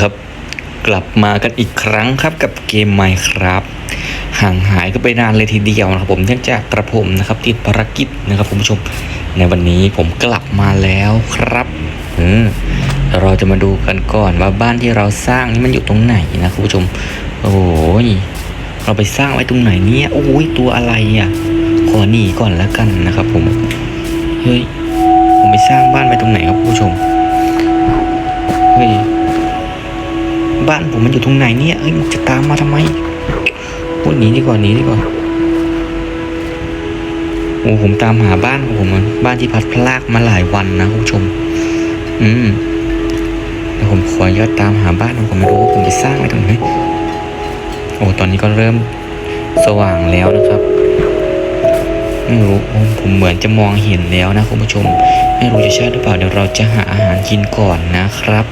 ครับกลับมากันอีกครั้งครับกับเกมไมครับห่างหายก็ไปนานเลยทีเดียวนะครับผมเนื่องจากกระผมนะครับติดภารกิจนะครับคุณผู้ชมในวันนี้ผมกลับมาแล้วครับเออเราจะมาดูกันก่อนว่าบ้านที่เราสร้างนี่มันอยู่ตรงไหนนะคุณผู้ชม โอ้ยเราไปสร้างไว้ตรงไหนเนี่ยโอ้ยตัวอะไรอะขอหนีก่อนแล้วกันนะครับ ผมเฮ้ยผมไปสร้างบ้านไว้ตรงไหนครับคุณผู้ชมเฮ้ย บ้านผมมันอยู่ตรงไหนเนี่ยเอ้ยมันจะตามมาทำไมโอ้ยหนีดีกว่าหนีดีกว่าโอ้ผมตามหาบ้านของผมบ้านที่พัดพลากมาหลายวันนะคุณผู้ชม อืมแต่ผมขออนุญาตตามหาบ้านของผมไม่รู้ว่าผมไปสร้างไว้ตรงไหนโอ้ตอนนี้ก็เริ่มสว่างแล้วนะครับไม่รู้โอ้ผมเหมือนจะมองเห็นแล้วนะคุณผู้ชม ไม่รู้จะใช่หรือเปล่าเดี๋ยวเราจะหาอาหารกินก่อนนะครับ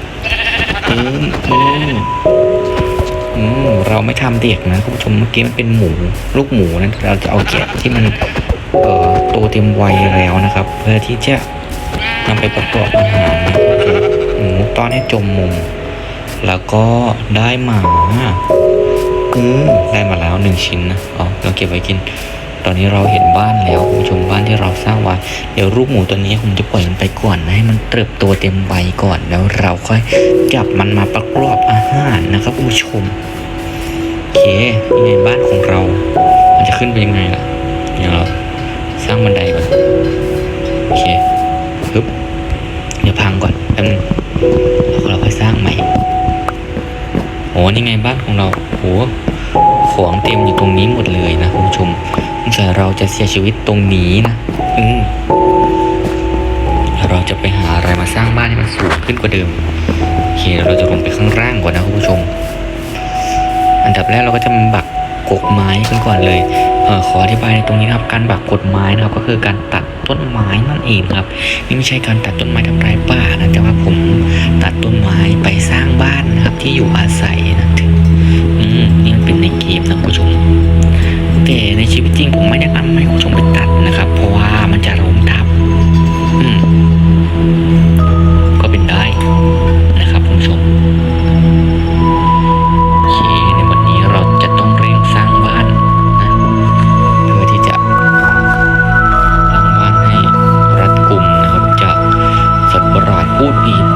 อืมอืมอืมเราไม่ทำเด็กนะคุณผู้ชมเมื่อกี้มันเป็นหมู ลูกหมูนั้นเราจะเอาแกะที่มันเอ่อโตเต็มวัยแล้วนะครับ เพื่อที่จะนำไปประกอบอาหารนะโอเคหมูตอนนี้จมมุม แล้วก็ได้หมาอืมได้มาแล้วหนึ่งชิ้นนะอ๋อเราเก็บไว้กิน ตอนนี้เราเห็นบ้านแล้วคุณผู้ชมบ้านที่เราสร้างไว้เดี๋ยวลูกหมูตัวนี้ผมจะปล่อยมันไปก่อนนะให้มันเติบโตเต็มวัยก่อนแล้วเราค่อยจับมันมาประกอบอาหารนะครับคุณผู้ชมโอเคนี่ไงบ้านของเรา มันจะขึ้นไปยังไงล่ะเดี๋ยวเราสร้างบันไดก่อนโอเคปึ๊บเดี๋ยวพังก่อนแป๊บนึงแล้วเราค่อยสร้างใหม่โอ้นี่ไงบ้านของเราโหของเต็มอยู่ตรงนี้หมดเลยนะคุณผู้ชม สงสัยเราจะเสียชีวิตตรงนี้นะ อืมเราจะไปหาอะไรมาสร้างบ้านให้มันสูงขึ้นกว่าเดิมโอเคเราจะลงไปข้างล่างก่อนนะคุณผู้ชม อันดับแรกเราก็จะมาบักกกไม้กันก่อนเลยเออขออธิบายในตรงนี้นะครับ การบักกกไม้นะครับ ก็คือการตัดต้นไม้นั่นเองครับ นี่ไม่ใช่การตัดต้นไม้ทำลายป่านะแต่ว่าผมตัดต้นไม้ไปสร้างบ้านนะครับที่อยู่อาศัยนะถึงอืมนี่มันเป็นในเกมนะคุณผู้ชมแต่ใน ชีวิตจริงผมไม่แนะนำให้คุณผู้ชมไปตัดนะครับ เพราะว่ามันจะล้มทับอืมก็เป็นได้นะครับคุณผู้ชมโอเคในวันนี้เราจะต้องเร่งสร้างบ้านนะเพื่อที่จะสร้างบ้านให้รัดกุมนะครับจากสัตว์ประหลาดพูดผีปี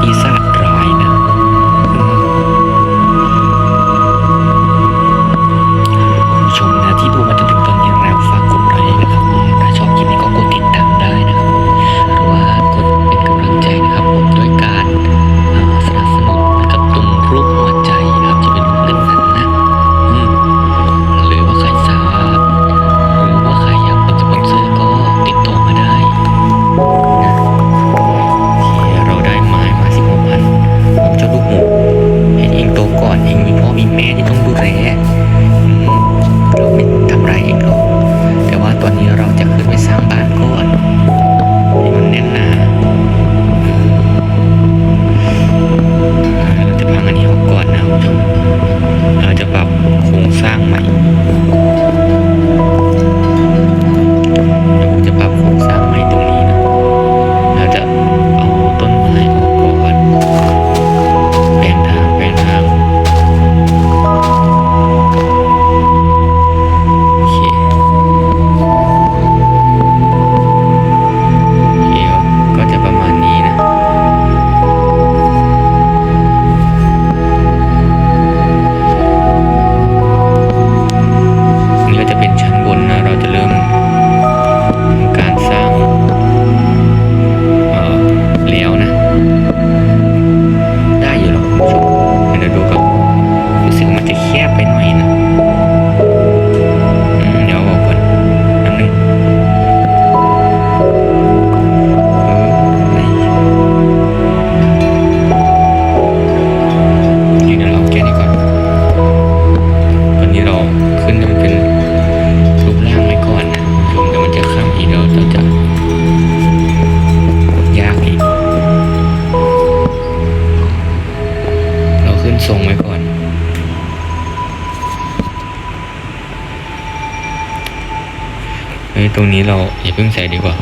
เฮ้ยตรงนี้เราอย่าเพิ่งใส่ดีกว่า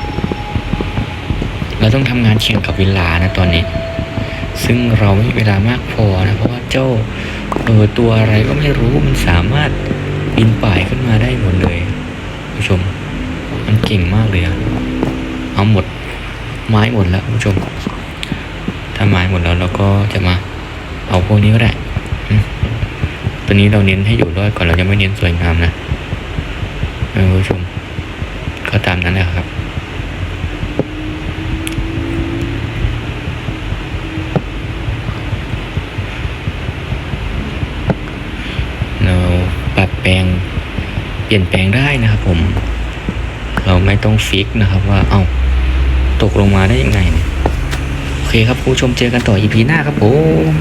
เราต้องทำงานแข่งกับเวลานะตอนนี้ ซึ่งเราไม่มีเวลามากพอนะเพราะว่าเจ้าเออตัวอะไรก็ไม่รู้มันสามารถบินป่ายขึ้นมาได้หมดเลยผู้ชม มันเก่งมากเลยอะเอาหมดไม้หมดแล้วคุณผู้ชม ถ้าไม้หมดแล้วเราก็จะมา เอาพวกนี้ก็ได้ตัวนี้เราเน้นให้อยู่รอดก่อนเราจะไม่เน้นสวยงามนะคุณผู้ชม ก็ตามนั้นแหละครับ เราปรับแปลงเปลี่ยนแปลงได้นะครับผม เราไม่ต้องฟิกนะครับว่า เอา้า ตกลงมาได้ยังไง โอเคครับคุณผู้ชมเจอกันต่อ EP หน้าครับผม